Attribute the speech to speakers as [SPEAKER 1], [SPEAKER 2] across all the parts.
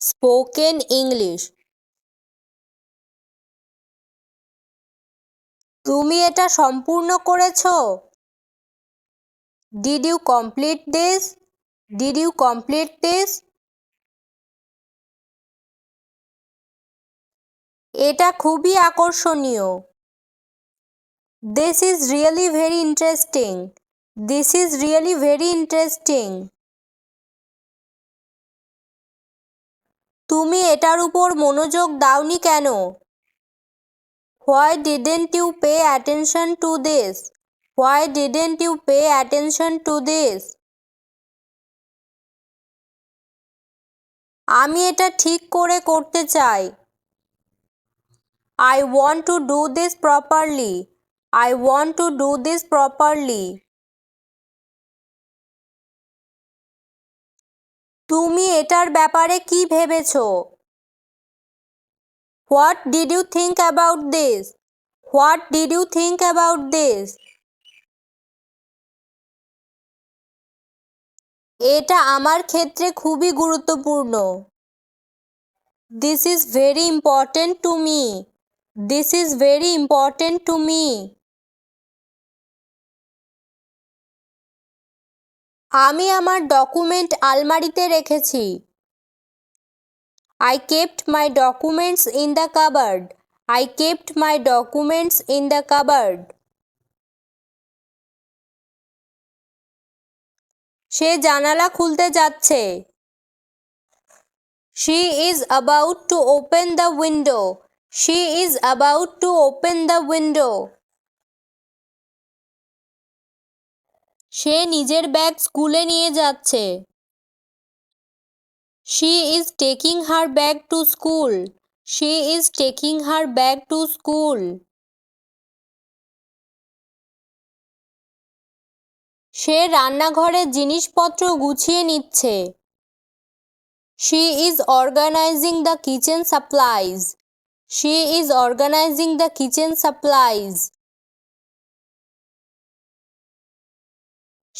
[SPEAKER 1] Spoken English. তুমি এটা সম্পূর্ণ করেছ? Did you complete this did you complete this এটা খুবই আকর্ষণীয়। This is really very interesting this is really very interesting তুমি এটার উপর মনোযোগ দাওনি কেন? Why didn't you pay attention to this why didn't you pay attention to this আমি এটা ঠিক করে করতে চাই। I want to do this properly I want to do this properly তুমি এটার ব্যাপারে কি ভেবেছো? What did you think about this what did you think about this এটা আমার ক্ষেত্রে খুবই গুরুত্বপূর্ণ। This is very important to me this is very important to me আমি আমার ডকুমেন্ট আলমারিতে রেখেছি। I kept my documents in the cupboard I kept my documents in the cupboard সে জানালা খুলতে যাচ্ছে। She is about to open the window she is about to open the window সে নিজের bag স্কুলে নিয়ে যাচ্ছে। She is taking her bag to school. She is taking her bag to school. সে রান্নাঘরের জিনিসপত্র গুছিয়ে নিচ্ছে। She is organising the kitchen supplies. She is organising the kitchen supplies.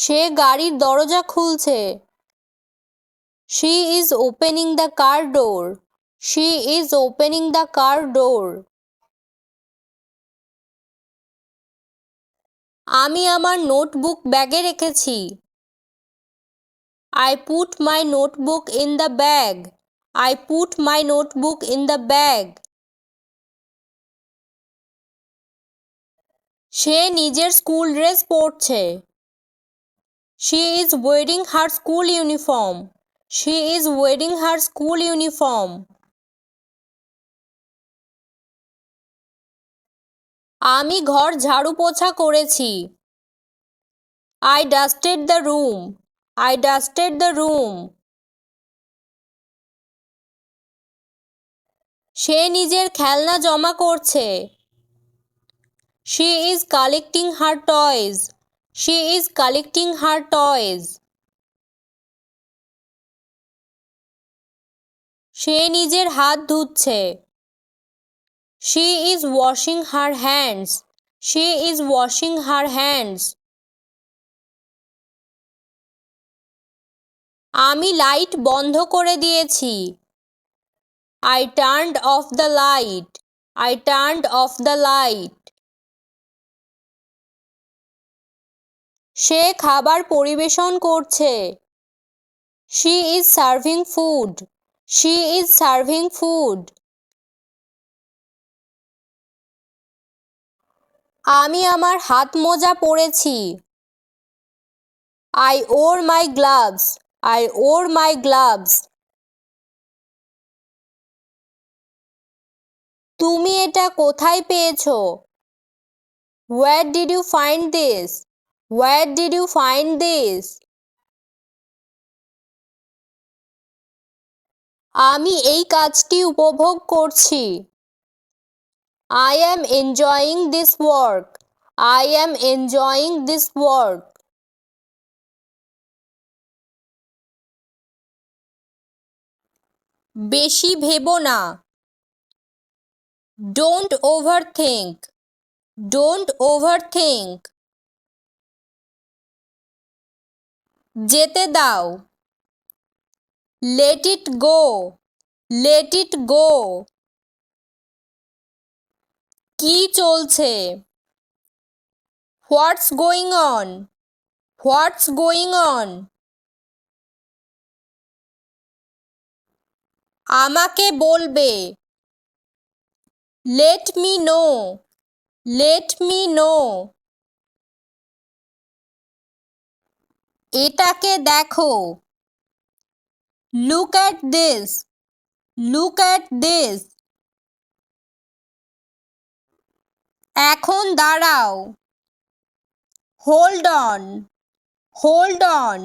[SPEAKER 1] সে গাড়ির দরজা খুলছে। She is opening the car door she is opening the car door আমি আমার notebook ব্যাগে রেখেছি। I put my notebook in the bag I put my notebook in the bag সে নিজের school dress পরছে। She is wearing her school uniform she is wearing her school uniform আমি ঘর ঝাড়ু পোছা করেছি। I dusted the room I dusted the room সে নিজের খেলনা জমা করছে। She is collecting her toys she is collecting her toys সে নিজের হাত ধুচ্ছে। She is washing her hands she is washing her hands আমি লাইট বন্ধ করে দিয়েছি। I turned off the light I turned off the light সে খাবার পরিবেশন করছে। She is serving food she is serving food আমি আমার হাত মোজা পরেছি। I wore my gloves I wore my gloves তুমি এটা কোথায় পেয়েছ? Where did you find this where did you find this আমি এই কাজটি উপভোগ করছি। I am enjoying this work I am enjoying this work বেশি ভেবো না। Don't over think don't over think যেতে দাও। Let it go let it go কি চলছে? What's going on what's going on আমাকে বলবে। Let me know let me know এটাকে দেখো। Look at this look at this এখন দাঁড়াও। হোল্ড অন হোল্ড অন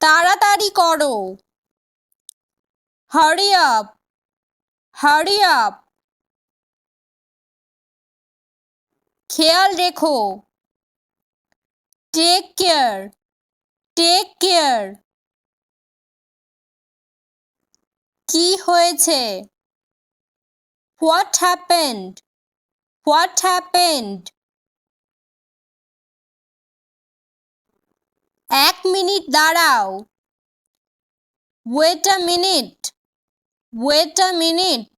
[SPEAKER 1] তাড়াতাড়ি করো। হারি আপ হারি আপ খেয়াল রেখো। টেক কেয়ার টেক কেয়ার কি হয়েছে? হোয়াট হ্যাপেন্ড হোয়াট হ্যাপেন্ড এক মিনিট দাঁড়াও। Wait a minute wait a minute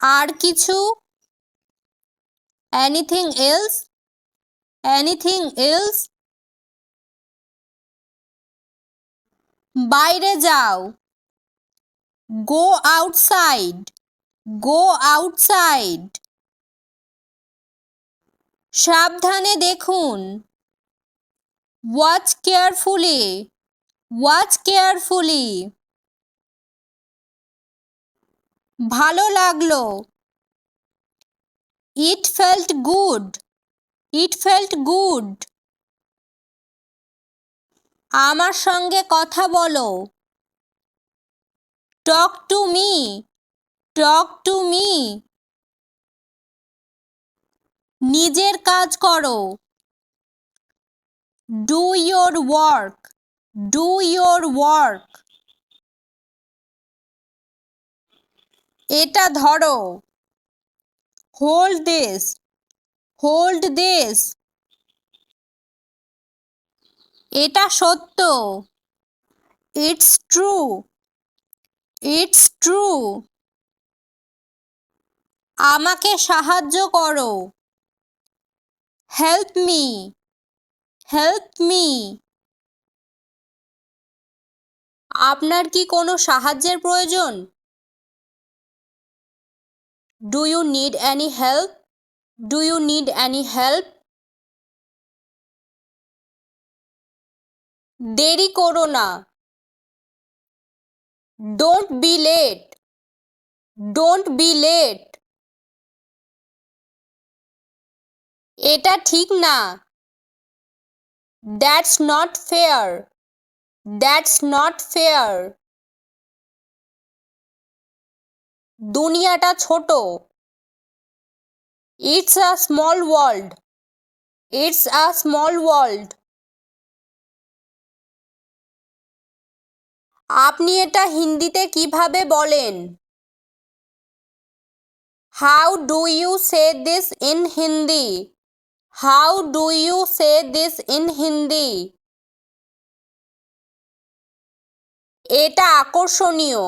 [SPEAKER 1] আর কিছু? এনিথিং এলস এনিথিং এলস বাইরে যাও। গো আউটসাইড গো আউটসাইড সাবধানে দেখুন। ওয়াচ কেয়ারফুলি ওয়াচ কেয়ারফুলি ভালো লাগল। It felt good it felt good আমার সঙ্গে কথা বলো। Talk to me talk to me নিজের কাজ করো। Do your work do your work এটা ধরো। হোল্ড দিস হোল্ড দিস এটা সত্য। ইটস ট্রু ইটস ট্রু আমাকে সাহায্য করো। হেল্প মি হেল্প মি আপনার কি কোনো সাহায্যের প্রয়োজন? Do you need any help do you need any help দেরি করো না। Don't be late don't be late এটা ঠিক না। That's not fair that's not fair দুনিয়াটা ছোট। It's a small world it's a small world আপনি এটা হিন্দিতে কীভাবে বলেন? How do you say this in Hindi how do you say this in Hindi এটা আকর্ষণীয়।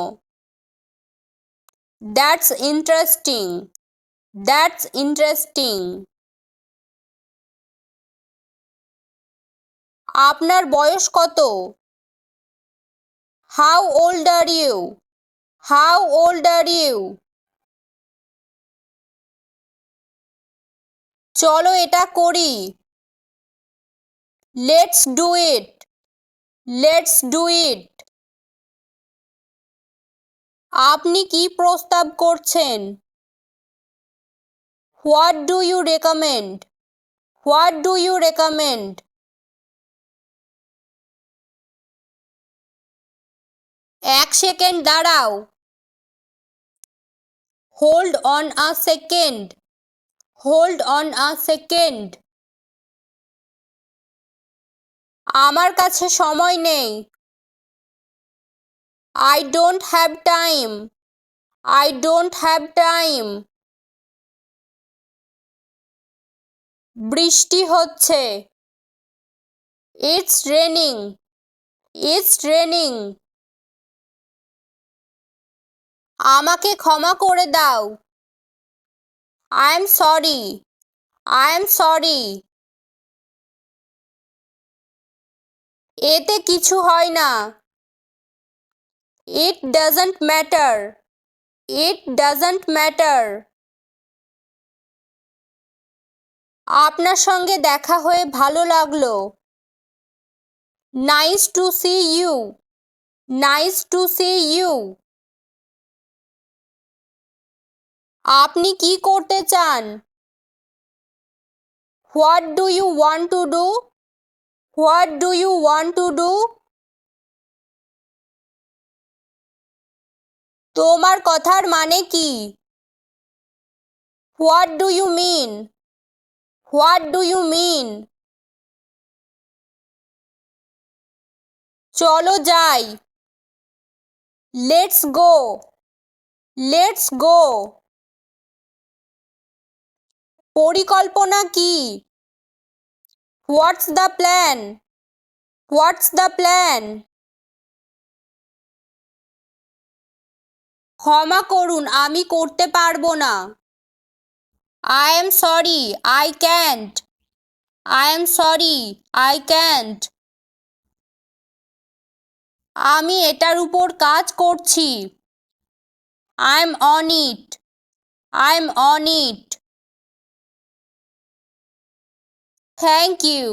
[SPEAKER 1] দ্যাটস ইন্টারেস্টিং দ্যাটস ইন্টারেস্টিং আপনার বয়স কত? How old are you how old are you চলো এটা করি। Let's do it let's do it আপনি কি প্রস্তাব করছেন? What do you recommend what do you recommend এক সেকেন্ড দাঁড়াও। Hold on a second hold on a second আমার কাছে সময় নেই। I don't have time I don't have time বৃষ্টি হচ্ছে। ইটস রেনিং ইটস রেনিং আমাকে ক্ষমা করে দাও। I am sorry I am sorry এতে কিছু হয় না। It doesn't matter it doesn't matter আপনার সঙ্গে দেখা হয়ে ভালো লাগল। Nice to see you nice to see you আপনি কি করতে চান? What do you want to do what do you want to do তোমার কথার মানে কি? What do you mean what do you mean চলো যাই। লেটস গো লেটস গো পরিকল্পনা কি? What's the plan what's the plan ক্ষমা করুন, আমি করতে পারব না। I am sorry I can't I am sorry I can't আমি এটার উপর কাজ করছি। I am on it I am on it thank you